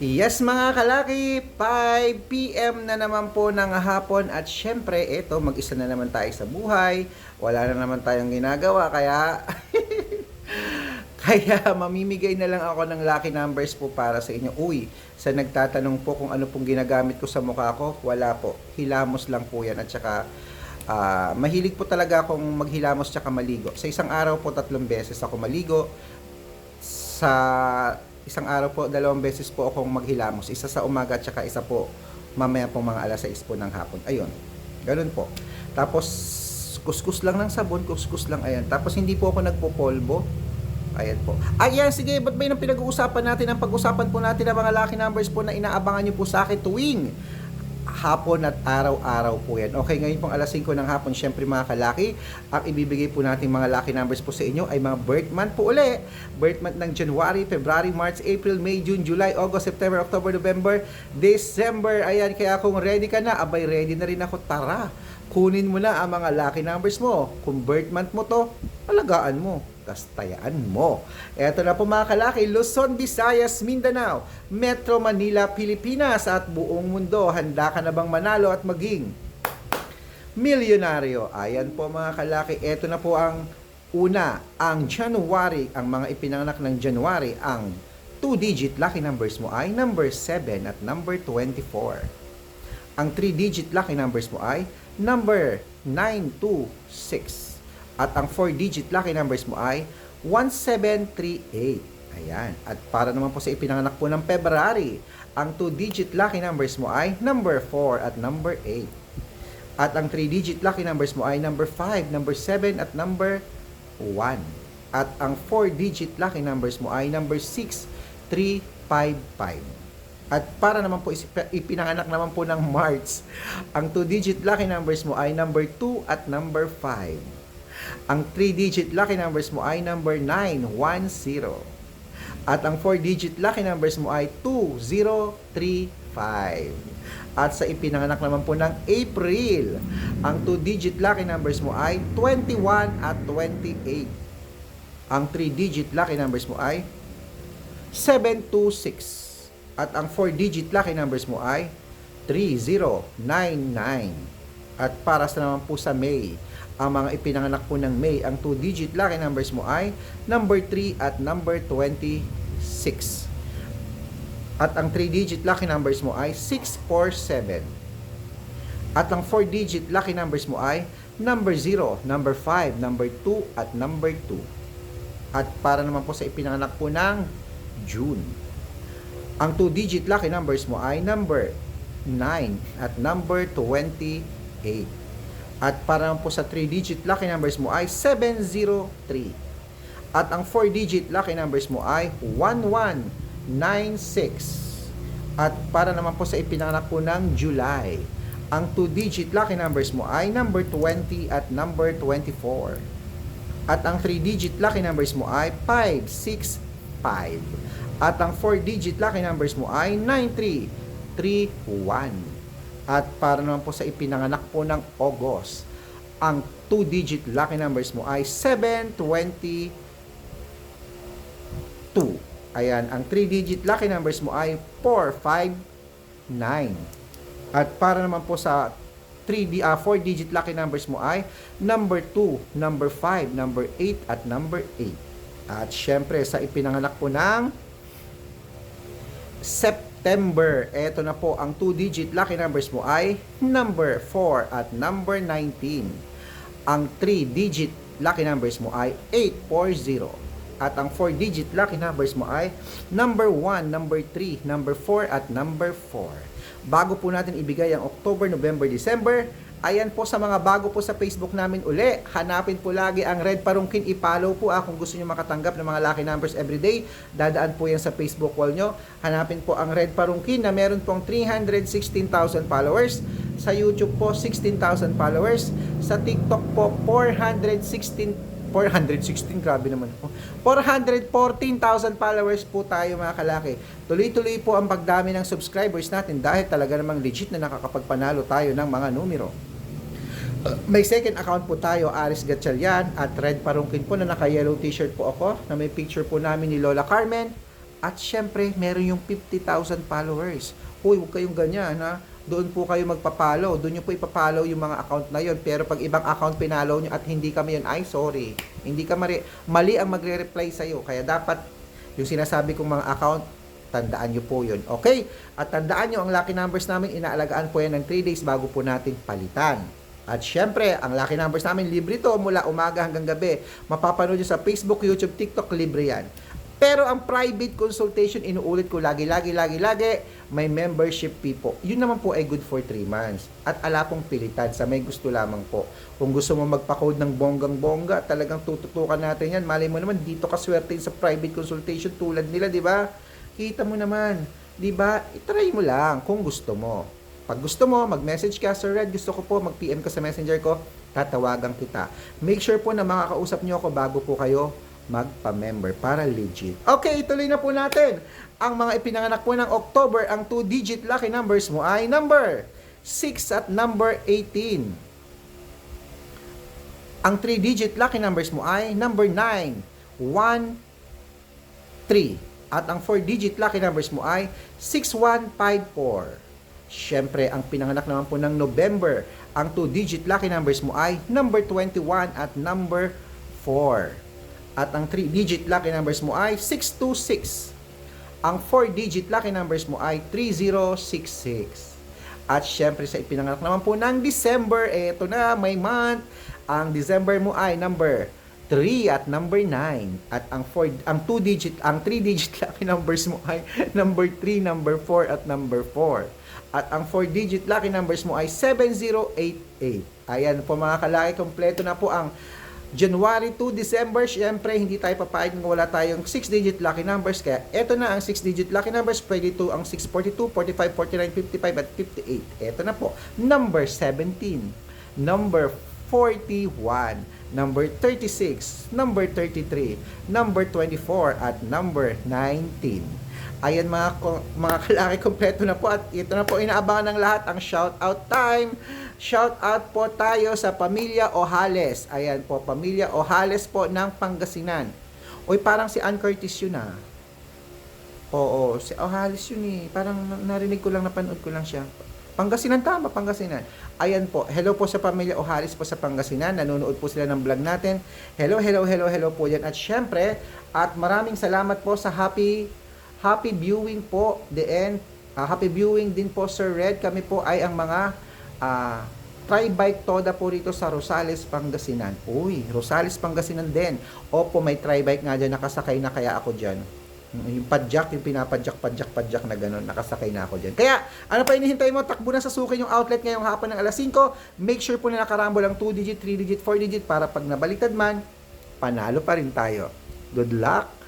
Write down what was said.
Yes mga kalaki, 5pm na naman po ng hapon at syempre ito mag-isa na naman tayo sa buhay. Wala na naman tayong ginagawa kaya kaya mamimigay na lang ako ng lucky numbers po para sa inyo. Uy, sa nagtatanong po kung ano pong ginagamit ko sa mukha ko, wala po. Hilamos lang po yan at saka ah, mahilig po talaga akong maghilamos tsaka maligo. Sa isang araw po tatlong beses ako maligo. Sa isang araw po, dalawang beses po akong maghilamos. Isa sa umaga at saka isa po mamaya po mga alas 6 po ng hapon. Ayun. Ganun po. Tapos kuskus lang ng sabon, kuskus lang ayan. Tapos hindi po ako nagpopolbo. Ayan po. Ayan, sige, ba't ba yun ang pinag-uusapan natin? Ang pag-usapan po natin ng mga lucky numbers po na inaabangan nyo po sa akin tuwing hapon at araw-araw po yan. Okay, ngayon pong alas 5 ng hapon, syempre mga kalaki, ang ibibigay po natin mga lucky numbers po sa inyo ay mga birth month po uli. Birth month ng January, February, March, April, May, June, July, August, September, October, November, December. Ayan, kaya kung ready ka na, abay ready na rin ako. Tara, kunin mo na ang mga lucky numbers mo. Kung birth month mo to, alagaan mo kastayaan mo. Eto na po mga kalaki, Luzon, Visayas, Mindanao, Metro Manila, Pilipinas at buong mundo. Handa ka na bang manalo at maging milyonaryo? Ayan po mga kalaki, eto na po ang una, ang January, ang mga ipinanganak ng January, ang 2-digit lucky numbers mo ay number 7 at number 24. Ang 3-digit lucky numbers mo ay number 926. At ang 4-digit lucky numbers mo ay 1738. Ayan. At para naman po sa ipinanganak po ng February, ang 2-digit lucky numbers mo ay number 4 at number 8. At ang 3-digit lucky numbers mo ay number 5, number 7 at number 1. At ang 4-digit lucky numbers mo ay number 6, 3, 5, 5. At para naman po ipinanganak naman po ng March, ang 2-digit lucky numbers mo ay number 2 at number 5. Ang 3-digit lucky numbers mo ay number 910. At ang 4-digit lucky numbers mo ay 2035. At sa ipinanganak naman po ng April, ang 2-digit lucky numbers mo ay 21 at 28. Ang 3-digit lucky numbers mo ay 726. At ang 4-digit lucky numbers mo ay 3099. At para sa naman po sa May, ang mga ipinanganak po ng May, ang 2-digit lucky numbers mo ay number 3 at number 26. At ang 3-digit lucky numbers mo ay 647. At ang 4-digit lucky numbers mo ay number 0, number 5, number 2 at number 2. At para naman po sa ipinanganak po ng June. Ang 2-digit lucky numbers mo ay number 9 at number 28. At para po sa 3-digit lucky numbers mo ay 703. At ang 4-digit lucky numbers mo ay 1196. At para naman po sa ipinanganak po ng July, ang 2-digit lucky numbers mo ay number 20 at number 24. At ang 3-digit lucky numbers mo ay 565. At ang 4-digit lucky numbers mo ay 9331. At para naman po sa ipinanganak po ng August, ang 2-digit lucky numbers mo ay 722. Ayan, ang 3-digit lucky numbers mo ay 459. At para naman po sa 3 uh, 4-digit lucky numbers mo ay number 2, number 5, number 8 at number 8. At syempre sa ipinanganak po ng September. Ito na po ang 2-digit lucky numbers mo ay number 4 at number 19. Ang 3-digit lucky numbers mo ay 840. At ang 4-digit lucky numbers mo ay number 1, number 3, number 4 at number 4. Bago po natin ibigay ang October, November, December, ayan po sa mga bago po sa Facebook namin uli, hanapin po lagi ang Red Parungkin, i-follow po ah, kung gusto nyo makatanggap ng mga lucky numbers everyday, dadaan po yan sa Facebook wall nyo. Hanapin po ang Red Parungkin na meron pong 316,000 followers, sa YouTube po 16,000 followers, sa TikTok po 416 416, grabe naman po. 414,000 followers po tayo mga kalaki. Tuloy-tuloy po ang pagdami ng subscribers natin dahil talaga namang legit na nakakapagpanalo tayo ng mga numero. May second account po tayo, Aris Gatchalian at Red Parungkin po na naka-yellow t-shirt po ako na may picture po namin ni Lola Carmen At syempre, meron yung 50,000 followers. Uy, huwag kayong ganyan ha. Doon po kayo magpa-follow. Doon nyo po ipapollow yung mga account na yon. Pero pag ibang account pinalo nyo at hindi kami yun, ay sorry. Hindi ka mali, mali ang magre-reply sa'yo. Kaya dapat yung sinasabi kong mga account, tandaan nyo po yun. Okay? At tandaan nyo, ang lucky numbers namin, inaalagaan po yan ng 3 days bago po natin palitan. At syempre, ang lucky numbers namin, libre to mula umaga hanggang gabi. Mapapanood nyo sa Facebook, YouTube, TikTok, libre yan. Pero ang private consultation, inuulit ko lagi, lagi, lagi, lagi, may membership fee po. Yun naman po ay good for 3 months. At ala pong pilitan sa may gusto lamang po. Kung gusto mo magpa-code ng bonggang-bongga, talagang tututukan natin yan. Malay mo naman, dito ka swerte sa private consultation tulad nila, di ba? Kita mo naman, di ba? Itry mo lang kung gusto mo. Pag gusto mo, mag-message ka, Sir Red, gusto ko po, mag-PM ka sa messenger ko, tatawagan kita. Make sure po na makakausap nyo ako bago po kayo magpa-member para legit. Okay, ituloy na po natin. Ang mga ipinanganak po ng October, ang 2-digit lucky numbers mo ay number 6 at number 18. Ang 3-digit lucky numbers mo ay number 9, 1, 3. At ang 4-digit lucky numbers mo ay 6154. Siyempre, ang pinanganak naman po ng November, ang 2-digit lucky numbers mo ay number 21 at number 4. At ang 3-digit lucky numbers mo ay 626. Ang 4-digit lucky numbers mo ay 3066. At syempre sa ipinanganak naman po ng December, eto na, may month. Ang December mo ay number 3 at number 9. At ang 4 ang 2 digit, ang 3 digit lucky numbers mo ay number 3, number 4 at number 4. At ang 4 digit lucky numbers mo ay 7088. Ayan po mga kalaki, kompleto na po ang January to December, syempre hindi tayo papayag kung wala tayong 6-digit lucky numbers. Kaya eto na ang 6-digit lucky numbers. Pwede ito ang 642, 45, 49, 55 at 58. Eto na po. Number 17. Number 41. Number 36. Number 33. Number 24. At number 19. Ayan mga, mga kalaki, kompleto na po. At ito na po inaabangan ng lahat ang shout out time. Shout out po tayo sa Pamilya Ojales. Ayan po, Pamilya Ojales po ng Pangasinan. Uy, parang si Ann Curtis yun ah. Oo, si Ojales yun eh. Parang na- narinig ko lang, napanood ko lang siya. Pangasinan, tama, Pangasinan. Ayan po, hello po sa Pamilya Ojales po sa Pangasinan. Nanonood po sila ng vlog natin. Hello, hello, hello, hello po yan. At syempre, at maraming salamat po sa happy, happy viewing po, the end. Ah, happy viewing din po, Sir Red. Kami po ay ang mga ah, tri-bike toda po rito sa Rosales, Pangasinan. Uy, Rosales, Pangasinan din. Opo, may tri-bike nga dyan, nakasakay na kaya ako dyan. Yung padjak, yung pinapadjak, padjak, padjak na gano'n, nakasakay na ako dyan. Kaya, ano pa hinihintay mo? Takbo na sa suki yung outlet ngayong hapon ng alas 5. Make sure po na nakarambol ang 2 digit, 3 digit, 4 digit para pag nabaliktad man, panalo pa rin tayo. Good luck!